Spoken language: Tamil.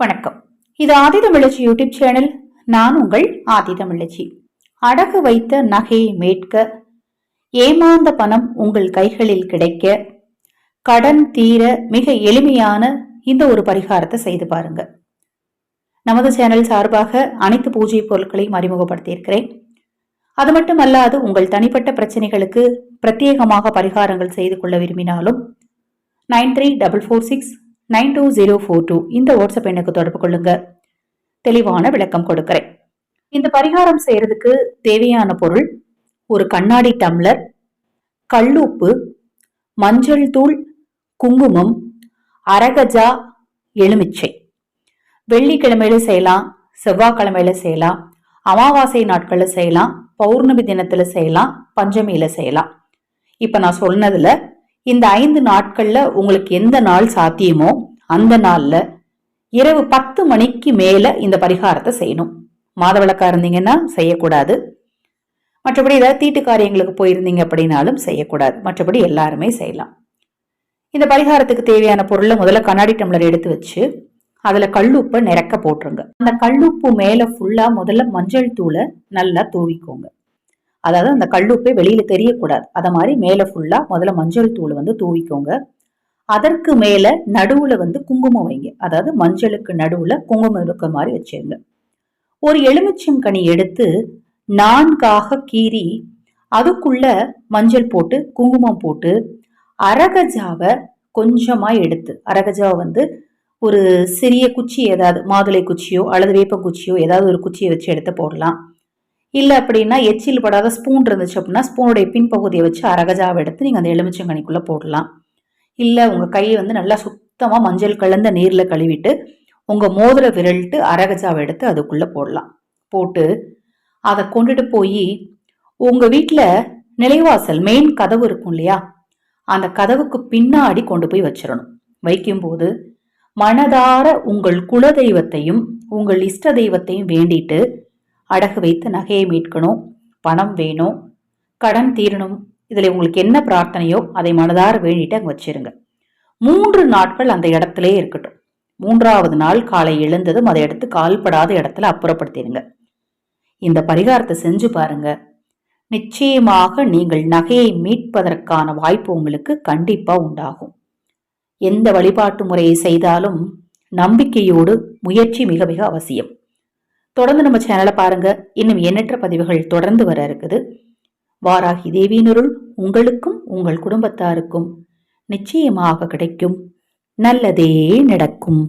வணக்கம். இது ஆதிதமிழச்சி யூடியூப் சேனல். நான் உங்கள் ஆதிதமிழச்சி அடகு வைத்த நகையை மீட்க ஏமாந்த பணம் உங்கள் கைகளில் கிடைக்க கடன் தீர மிக எளிமையான இந்த ஒரு பரிகாரத்தை செய்து பாருங்க. நமது சேனல் சார்பாக அனைத்து பூஜை பொருட்களையும் அறிமுகப்படுத்தியிருக்கிறேன். அது மட்டுமல்லாது உங்கள் தனிப்பட்ட பிரச்சனைகளுக்கு பிரத்யேகமாக பரிகாரங்கள் செய்து கொள்ள விரும்பினாலும் nine three double four six nine two zero four two. இந்த வாட்ஸ்அப் எண்ணுக்கு தொடர்பு கொள்ளுங்க. தெளிவான விளக்கம் கொடுக்கிறேன். இந்த பரிகாரம் செய்யறதுக்கு தேவையான பொருள் ஒரு கண்ணாடி டம்ளர் கல்லுப்பு மஞ்சள் தூள் குங்குமம் அரகஜா எலுமிச்சை. வெள்ளிக்கிழமையில செய்யலாம் செவ்வாய்க்கிழமையில செய்யலாம் அமாவாசை நாட்களில் செய்யலாம் பௌர்ணமி தினத்தில் செய்யலாம் பஞ்சமியில செய்யலாம். இப்போ நான் சொன்னதில் இந்த ஐந்து நாட்கள்ல உங்களுக்கு எந்த நாள் சாத்தியமோ அந்த நாள்ல இரவு பத்து மணிக்கு மேல இந்த பரிகாரத்தை செய்யணும். மாதவிளக்கா இருந்தீங்கன்னா செய்யக்கூடாது. மற்றபடி ஏதாவது தீட்டு காரியங்களுக்கு போயிருந்தீங்க அப்படின்னாலும் செய்யக்கூடாது. மற்றபடி எல்லாருமே செய்யலாம். இந்த பரிகாரத்துக்கு தேவையான பொருளை முதல்ல கண்ணாடி டம்ளர் எடுத்து வச்சு அதுல கல்லுப்பை நிறக்க போட்டுருங்க. அந்த கல்லுப்பு மேல ஃபுல்லா முதல்ல மஞ்சள் தூளை நல்லா தூவிக்கோங்க. அதாவது அந்த கல்லுப்பை வெளியில தெரியக்கூடாது. அதை மாதிரி மேலே ஃபுல்லா முதல்ல மஞ்சள் தூள் வந்து தூவிக்கோங்க. அதற்கு மேல நடுவுல வந்து குங்குமம் வைங்க. அதாவது மஞ்சளுக்கு நடுவுல குங்குமம் இருக்க மாதிரி வச்சிருங்க. ஒரு எலுமிச்சம் கனி எடுத்து நான்காக கீறி அதுக்குள்ள மஞ்சள் போட்டு குங்குமம் போட்டு அரகஜாவை கொஞ்சமாக எடுத்து அரகஜாவை வந்து ஒரு சிறிய குச்சி ஏதாவது மாதுளை குச்சியோ அல்லது வேப்பங்குச்சியோ ஏதாவது ஒரு குச்சியை வச்சு எடுத்து போடலாம். இல்லை அப்படின்னா எச்சில் படாத ஸ்பூன் இருந்துச்சு அப்படின்னா ஸ்பூனுடைய பின்பகுதியை வச்சு அரகஜாவை எடுத்து நீங்கள் அந்த எலுமிச்சங்கனிக்குள்ளே போடலாம். இல்லை உங்கள் கையை வந்து நல்லா சுத்தமாக மஞ்சள் கலந்த நீரில் கழுவிட்டு உங்கள் மோதிர விரல்ட்டு அரகஜாவை எடுத்து அதுக்குள்ளே போடலாம். போட்டு அதை கொண்டுட்டு போய் உங்கள் வீட்டில் நிலைவாசல் மெயின் கதவு இருக்கும் இல்லையா? அந்த கதவுக்கு பின்னாடி கொண்டு போய் வச்சிடணும். வைக்கும்போது மனதார உங்கள் குல தெய்வத்தையும் உங்கள் இஷ்ட தெய்வத்தையும் வேண்டிட்டு அடகு வைத்து நகையை மீட்கணும் பணம் வேணும் கடன் தீரணும். இதில் உங்களுக்கு என்ன பிரார்த்தனையோ அதை மனதார வேண்டிட்டு அங்கே வச்சிருங்க. மூன்று நாட்கள் அந்த இடத்திலே இருக்கட்டும். மூன்றாவது நாள் காலை எழுந்ததும் அதை எடுத்து கால்படாத இடத்துல அப்புறப்படுத்திடுங்க. இந்த பரிகாரத்தை செஞ்சு பாருங்க. நிச்சயமாக நீங்கள் நகையை மீட்பதற்கான வாய்ப்பு உங்களுக்கு கண்டிப்பா உண்டாகும். எந்த வழிபாட்டு முறையை செய்தாலும் நம்பிக்கையோடு முயற்சி மிக மிக அவசியம். தொடர்ந்து நம்ம சேனலை பாருங்க. இன்னும் எண்ணற்ற பதிவுகள் தொடர்ந்து வர இருக்குது. வாராகி தேவியினருள் உங்களுக்கும் உங்கள் குடும்பத்தாருக்கும் நிச்சயமாக கிடைக்கும். நல்லதே நடக்கும்.